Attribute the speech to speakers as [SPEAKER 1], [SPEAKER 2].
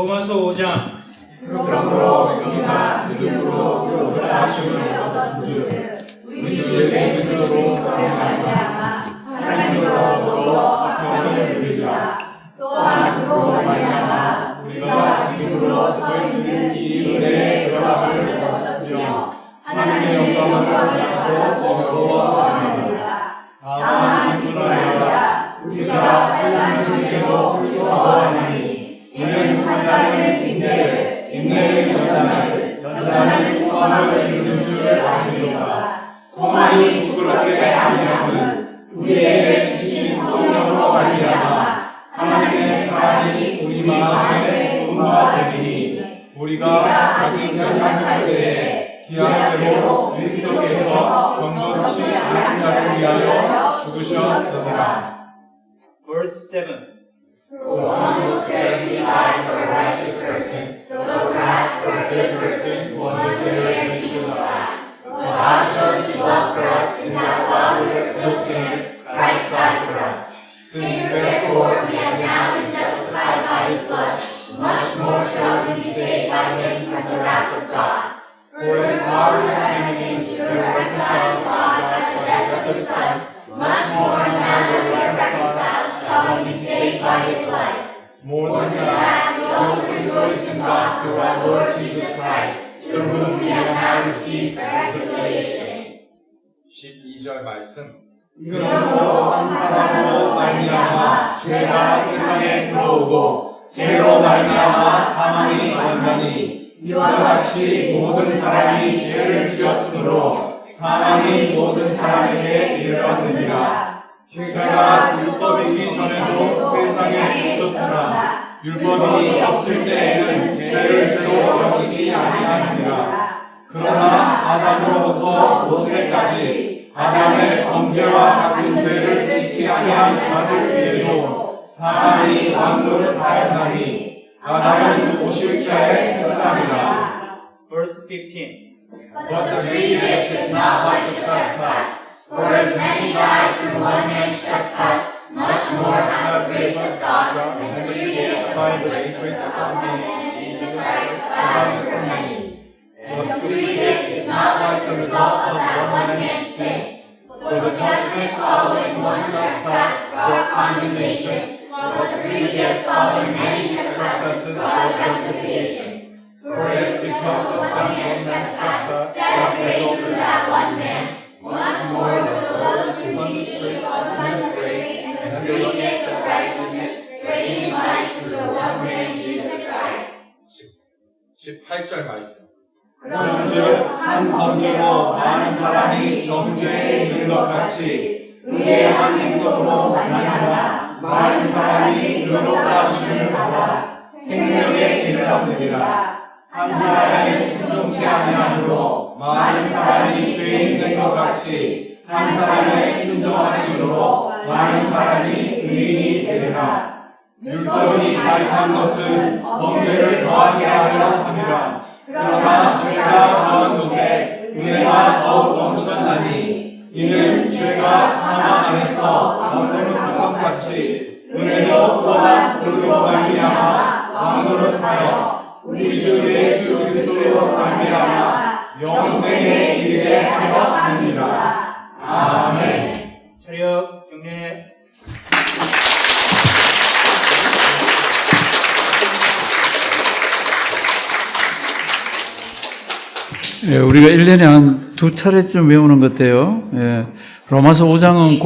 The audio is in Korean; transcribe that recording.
[SPEAKER 1] 로마서 5장.
[SPEAKER 2] 그러므로 우리가 믿음으로 의하심을 얻었으니 우리 주 예수 그리스도로 말미암아 하나님으로부터 화평을 누리자 또한 그로 말미암아 우리가 믿음으로 서 있는 이 은혜의 결합을 얻었으며 하나님의 영광을 받고 즐거워하느니라 다만 아니라 우리가 즐거워하나니 소망이 부끄럽게 아니함은 우리에게 주신 성령으로 말미암아 하나님의 사랑이 우리 마음에 부흥과 되리니 우리가 아직 연약할 때에 기약대로 그리스도께서 번거롭지 않은 자를 위하여 죽으셨느니라.
[SPEAKER 1] Verse 7
[SPEAKER 2] For one who says be saved by him from the wrath of God. For if while we were enemies we were reconciled to God by the death of his Son, much more now that we are reconciled shall we be saved by his life. More than that, we also rejoice in God through our Lord Jesus Christ, through whom we have now received reconciliation.
[SPEAKER 3] 12절 말씀
[SPEAKER 2] 이러므로 한 사람으로 말미암아 죄가 세상에 들어오고 죄로 말미암아 사망이 왔나니 이와 같이 모든 사람이 죄를 지었으므로 사망이 모든 사람에게 이르렀느니라. 죄가 율법이기 전에도 세상에 있었으나 율법이 없을 때에는 죄를 죄로 여기지 아니하느니라. 그러나 아담으로부터 모세까지 아담의 범죄와 같은 죄를 짓지 아니한 자들 위에도 사람이 왕노릇하였나니 아담은 오실 자의 형상이라
[SPEAKER 1] verse 15
[SPEAKER 2] But the free gift is not like the trespass. For if many died through one man's trespass, much more by the grace of God and the free gift by the grace of God in Jesus Christ died for many. And the free gift is not like the result of that one man's sin. For the judgment following one trespass brought condemnation, gift following many trespasses brought justification. For if because of one man's trespass death reigned through that one man, much more will those who receive abundant grace and the free gift of righteousness reign in life through the one man Jesus Christ.
[SPEAKER 3] 18절 말씀
[SPEAKER 2] 그런즉 한 범죄로 많은 사람이 정죄에 이른 것 같이 의의 한 행동으로 말미암아 많은 사람이 의롭다 하심을 받아 생명에 이르렀느니라. 한 사람의 순종치 아니함으로 많은 사람이 죄인 된것 같이 한 사람의 순종하심으로 많은 사람이 의인이 되리라. 율법이 가입한 것은 범죄를 더하게 하려 함이라. 그러나 죄가 더한 곳에 은혜가 더욱 넘쳐나니 이는 죄가 사망 안에서 것 같이 은혜도 또한 그로 말미암아 왕노릇하여 우리 주 예수 그리스도로 말미암아 영생에 이르게 하려 함이니라 아멘.
[SPEAKER 1] 차렷 경례.
[SPEAKER 4] 예, 우리가 1년에 한 두 차례쯤 외우는 것 같아요. 예, 로마서 5장은